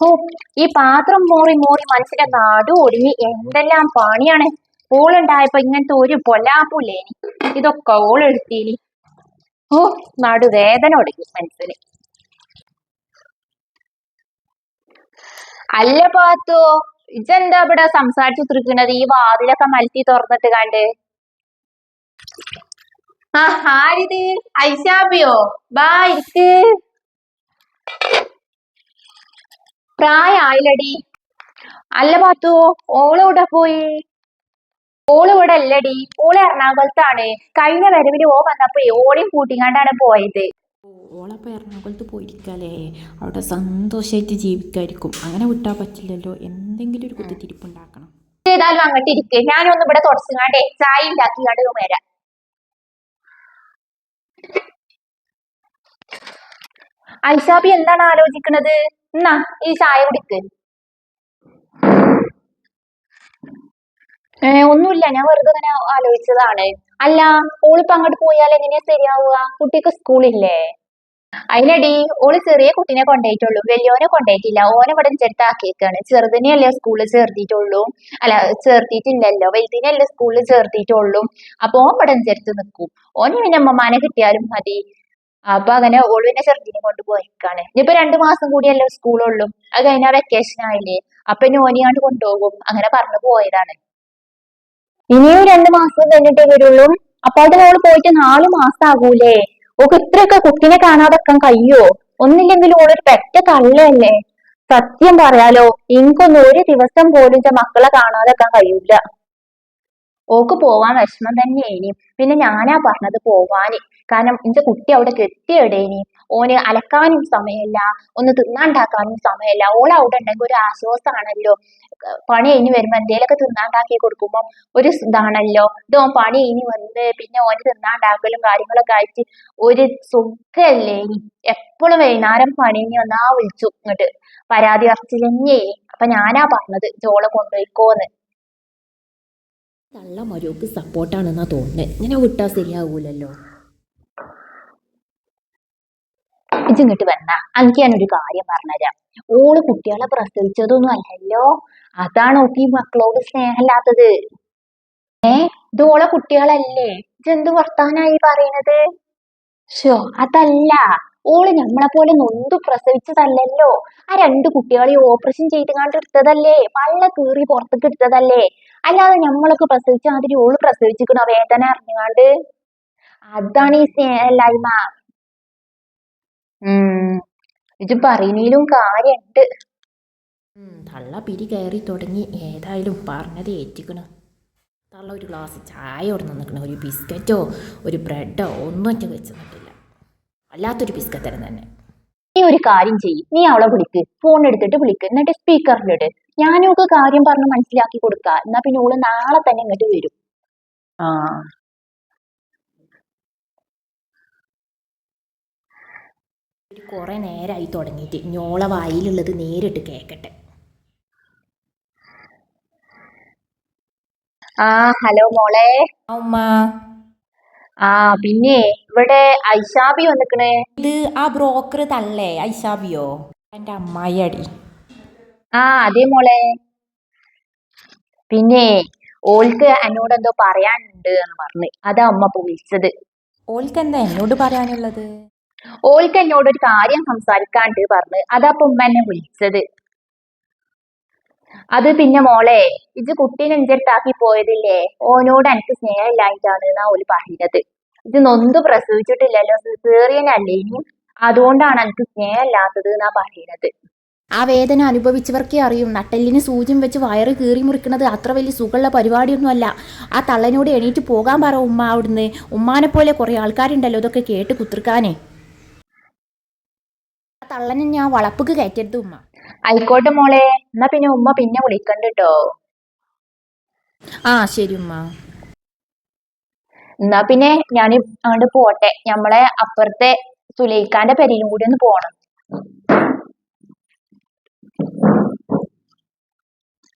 ഓ ഈ പാത്രം മോറി മോറി മനസ്സിന്റെ നാട് ഒടിഞ്ഞ് എന്തെല്ലാം പണിയാണ്? ഓളുണ്ടായപ്പോ ഇങ്ങനത്തെ ഒരു പൊല്ലാപ്പൂല്ലേനി ഇതൊക്കെ ഓളെടുത്തീനി. ഓ നടുവേദന ഒടുങ്ങി മനസ്സിന് അല്ല പാത്തോ ഇജെന്താ ഇവിടെ സംസാരിച്ചു തീർക്കുന്നത് ഈ വാതിലൊക്കെ മലത്തി തുറന്നിട്ട് കണ്ട്. ആ ആരിത്? ഐശാബിയോ? ബാ ഇരിക്ക്. പ്രായായില്ലടി. അല്ല പാത്തു ഓൾ ഇവിടെ പോയി? ഓൾ ഇവിടെ അല്ലടി. ഓൾ എറണാകുളത്താണ്. കഴിഞ്ഞ വരവിന് ഓ വന്നപ്പോ ഓളെയും കൂട്ടിങ്ങാണ്ടാണ് പോയത്. ഓളപ്പോൾ എറണാകുളത്ത് പോയിരിക്കാല്ലേ? അവിടെ സന്തോഷമായിട്ട് ജീവിക്കായിരിക്കും. അങ്ങനെ വിട്ടാ പറ്റില്ലല്ലോ. എന്തെങ്കിലും ഒരു കുത്തിരിപ്പുണ്ടാക്കണം ഏതായാലും അങ്ങോട്ട് ഇരിക്ക്. ഞാനൊന്ന് ഇവിടെ തുടച്ചുങ്ങാണ്ടേ ചായ ഉണ്ടാക്കിങ്ങാണ്ട് വരാം. ഐഷാബി എന്താണ് ആലോചിക്കുന്നത്? എന്നാ ഈ ചായ കുടിക്ക്. ഏ ഒന്നുമില്ല ഞാൻ വെറുതെ ഇങ്ങനെ ആലോചിച്ചതാണ്. അല്ല ഓളിപ്പോ അങ്ങോട്ട് പോയാൽ എങ്ങനെയാ ശരിയാവുക? കുട്ടിക്ക് സ്കൂളില്ലേ? അതിനടി ഓൾ ചെറിയ കുട്ടീനെ കൊണ്ടുപോയിട്ടുള്ളൂ വലിയവനെ കൊണ്ടായിട്ടില്ല. ഓനെ ഇവിടെ ചെറുത്താക്കിയേക്കാണ് ചെറുതിനെയല്ലേ സ്കൂളിൽ ചേർത്തിട്ടുള്ളൂ അല്ല ചേർത്തിട്ടില്ലല്ലോ വലുതിനെയല്ലേ സ്കൂളിൽ ചേർത്തിട്ടുള്ളൂ അപ്പൊ ഓൻ ഇവിടെ ചെറുത്ത് നിൽക്കും. ഓന് പിന്നെ അമ്മമാനെ കിട്ടിയാലും മതി. അപ്പൊ അങ്ങനെ ഓൾ പിന്നെ ചെറുതിനെ കൊണ്ട് പോയിക്കാണ് ഇനിയിപ്പോ രണ്ടു മാസം കൂടിയല്ലേ സ്കൂളുള്ളൂ. അത് കഴിഞ്ഞാൽ വെക്കേഷൻ ആയില്ലേ? അപ്പൊ ഇനി ഓനിയാണ്ട് കൊണ്ടുപോകും. അങ്ങനെ പറഞ്ഞു പോയതാണ്. ഇനിയും രണ്ടു മാസം കഴിഞ്ഞിട്ടേ വരുള്ളൂ. അപ്പൊ അത് ഓൾ പോയിട്ട് നാല് മാസം ആകൂലേ? ഓക്ക് ഇത്രയൊക്കെ കുട്ടിനെ കാണാതെക്കാൻ കഴിയോ? ഒന്നില്ലെങ്കിലും ഓളൊരു പെറ്റ തള്ളയല്ലേ? സത്യം പറയാലോ എനിക്കൊന്നും ഒരു ദിവസം പോലും മക്കളെ കാണാതെക്കാൻ കഴിയൂല. ഓക്ക് പോവാൻ വിഷമം തന്നെയേനി പിന്നെ ഞാനാ പറഞ്ഞത് പോവാന്. കാരണം എന്റെ കുട്ടി അവിടെ കെട്ടിയിടേനി ഓന് അലക്കാനും സമയമില്ല ഒന്ന് തിന്നാണ്ടാക്കാനും സമയമില്ല. ഓൾ അവിടെ ഉണ്ടെങ്കിൽ ഒരു ആശ്വാസമാണല്ലോ. പണി ഇനി വരുമ്പോ എന്തേലൊക്കെ തിന്നാണ്ടാക്കി കൊടുക്കുമ്പോ ഒരു ഇതാണല്ലോ. ഇതോ പണി ഇനി വന്ന് പിന്നെ ഓന് തിന്നാണ്ടാക്കലും കാര്യങ്ങളൊക്കെ ആയിട്ട് ഒരു സുഖല്ലേ എപ്പോഴും വൈകുന്നേരം പണി ഇനി വന്നാ വിളിച്ചു ഇങ്ങോട്ട്. പരാതി പറച്ചിലെന്നേ അപ്പൊ ഞാനാ പറഞ്ഞത് ജോളെ കൊണ്ടുപോയിക്കോന്ന്. തള്ള മരുക്ക് സപ്പോർട്ടാണെന്നാ തോന്നുന്നത് ഇങ്ങനെ വിട്ടാൽ ശരിയാകൂലല്ലോ ഇങ്ങോട്ട് വന്ന. അനക്ക് ഞാനൊരു കാര്യം പറഞ്ഞുതരാം. ഓൾ കുട്ടികളെ പ്രസവിച്ചതൊന്നും അല്ലല്ലോ. അതാണ് ഈ മക്കളോട് സ്നേഹമില്ലാത്തത്. ഏ? ഇത് ഓളെ കുട്ടികളല്ലേ? ഇജെന്ത് വർത്താനായി പറയണത്? ഷോ അതല്ല. ഓൾ നമ്മളെ പോലെ നൊന്തു പ്രസവിച്ചതല്ലല്ലോ. ആ രണ്ട് കുട്ടികളെ ഓപ്പറേഷൻ ചെയ്ത് കണ്ട് എടുത്തതല്ലേ? പള്ള കീറി പുറത്തേക്ക് എടുത്തതല്ലേ? അല്ലാതെ നമ്മളൊക്കെ പ്രസവിച്ച മാതിരി ഓൾ പ്രസവിച്ചിക്കണോ വേദന അറിഞ്ഞുകാണ്ട് അതാണ് ഈ സ്നേഹമില്ലായ്മ. ഉം. ഇത് പറയുന്നതിലും കാര്യണ്ട്. ഉം, തള്ള പിരി കയറി തുടങ്ങി. ഏതായാലും പറഞ്ഞത് ഏറ്റിക്കണ്. തള്ള ഒരു ഗ്ലാസ് ചായ ഇവിടെ നിൽക്കണം ഒരു ബിസ്ക്കറ്റോ ഒരു ബ്രെഡോ ഒന്നും ഒറ്റ വെച്ച് നിന്നിട്ടില്ല വല്ലാത്തൊരു ബിസ്ക്കറ്റ് തരം തന്നെ നീ ഒരു കാര്യം ചെയ്യ്. നീ അവളെ വിളിക്ക്. ഫോൺ എടുത്തിട്ട് വിളിക്ക്. എന്നിട്ട് സ്പീക്കറിലിട് ഞാനും ഒക്കെ കാര്യം പറഞ്ഞ് മനസ്സിലാക്കി കൊടുക്ക. എന്നാ പിന്നെ ഓൾ നാളെ തന്നെ ഇങ്ങോട്ട് വരും. ആ. ഒരു കുറേ നേരമായി തുടങ്ങിയിട്ട് ഞോള വായിലുള്ളത് നേരിട്ട് കേൾക്കട്ടെ ആ ഹലോ മോളെ. ആ ആ പിന്നെ ഇവിടെ ഐഷാബി വന്നിക്കണേ. ഇത് ആ ബ്രോക്കർ തള്ളേ ഐഷാബിയോ? എന്റെ അമ്മായി അടി ആ അതെ മോളെ. പിന്നെ ഓൾക്ക് എന്നോട് എന്തോ പറയാനുണ്ട് എന്ന് പറഞ്ഞു. അതാ അമ്മ ഇപ്പൊ വിളിച്ചത്. ഓൾക്ക് എന്താ എന്നോട് പറയാനുള്ളത്? ഓൾക്ക് എന്നോട് ഒരു കാര്യം സംസാരിക്കാണ്ട് പറഞ്ഞ്. അതാ ഉമ്മ എന്നെ വിളിച്ചത്. അത് പിന്നെ മോളെ ഇജ് കുട്ടീനെ എഞ്ചെടുത്താക്കി പോയതില്ലേ? ഓനോട് എനിക്ക് സ്നേഹമില്ലായിട്ടാണ് എന്നാ ഓൽ പറയുന്നത്. ഇത് നൊന്ത് പ്രസവിച്ചിട്ടില്ലല്ലോ സിസേറിയനല്ലേ ഇനി? അതുകൊണ്ടാണ് എനിക്ക് സ്നേഹമില്ലാത്തത് എന്നാ പറയുന്നത്. ആ വേദന അനുഭവിച്ചവർക്കേ അറിയും. നട്ടെല്ലിന് സൂചിയും വെച്ച് വയറ് കീറി മുറിക്കുന്നത് അത്ര വലിയ സുഖമുള്ള പരിപാടിയൊന്നുമല്ല. ആ തള്ളനോട് എണീറ്റ് പോകാൻ പറ ഉമ്മ അവിടുന്ന്. ഉമ്മാനെ പോലെ കുറേ ആൾക്കാരുണ്ടല്ലോ ഇതൊക്കെ കേട്ട് കുത്തിർക്കാനേ. തള്ളനെ ഞാൻ വളപ്പുക്ക് കയറ്റരുത് ഉമ്മ. ആയിക്കോട്ടെ മോളെ. എന്നാ പിന്നെ ഉമ്മ പിന്നെ വിളിക്കണ്ടട്ടോ. ആ ശരി ഉമ്മ. എന്നാ പിന്നെ ഞാൻ അങ്ങോട്ട് പോട്ടെ. നമ്മളെ അപ്പുറത്തെ സുലൈഖാന്റെ പെരയിലും കൂടി ഒന്ന് പോണം.